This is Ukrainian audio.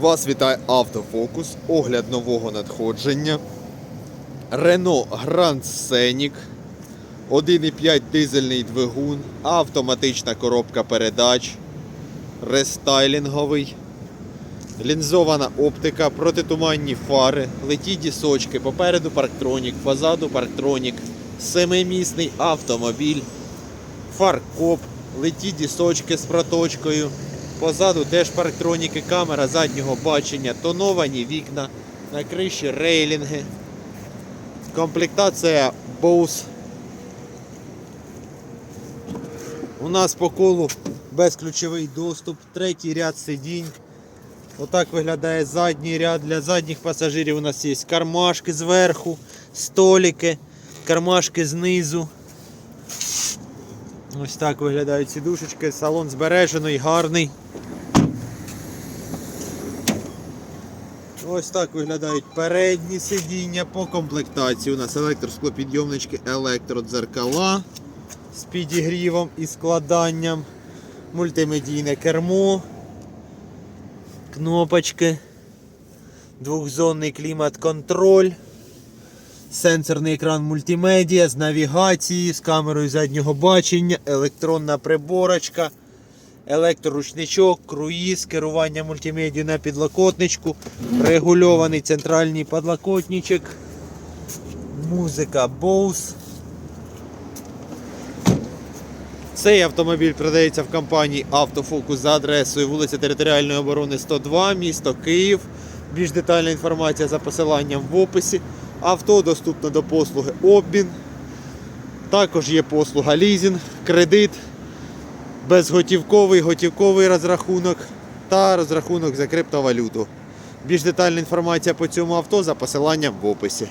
Вас вітає автофокус, огляд нового надходження. Renault Grand Scenic, 1,5 дизельний двигун, автоматична коробка передач, рестайлінговий, лінзована оптика, протитуманні фари, леті дісочки, попереду парктронік, позаду парктронік, семимісний автомобіль, фаркоп, леті дісочки з проточкою. Позаду теж парктроніки, камера заднього бачення, тоновані вікна, на криші рейлінги. Комплектація Bose. У нас по колу безключовий доступ, третій ряд сидінь. Отак виглядає задній ряд. Для задніх пасажирів у нас є кармашки зверху, столики, кармашки знизу. Ось так виглядають сідушечки, салон збережений, гарний. Ось так виглядають передні сидіння по комплектації. У нас електросклопідйомнички, електродзеркала з підігрівом і складанням, мультимедійне кермо, кнопочки, двохзонний клімат-контроль. Сенсорний екран мультимедіа з навігацією, з камерою заднього бачення, електронна приборочка, електроручничок, круїз, керування мультимедією на підлокотничку, регульований центральний подлокотничок, музика Bose. Цей автомобіль продається в компанії Автофокус за адресою вулиця Територіальної оборони 102, місто Київ. Більш детальна інформація за посиланням в описі. Авто доступне до послуги обмін. Також є послуга лізінг, кредит, безготівковий, готівковий розрахунок та розрахунок за криптовалюту. Більш детальна інформація по цьому авто за посиланням в описі.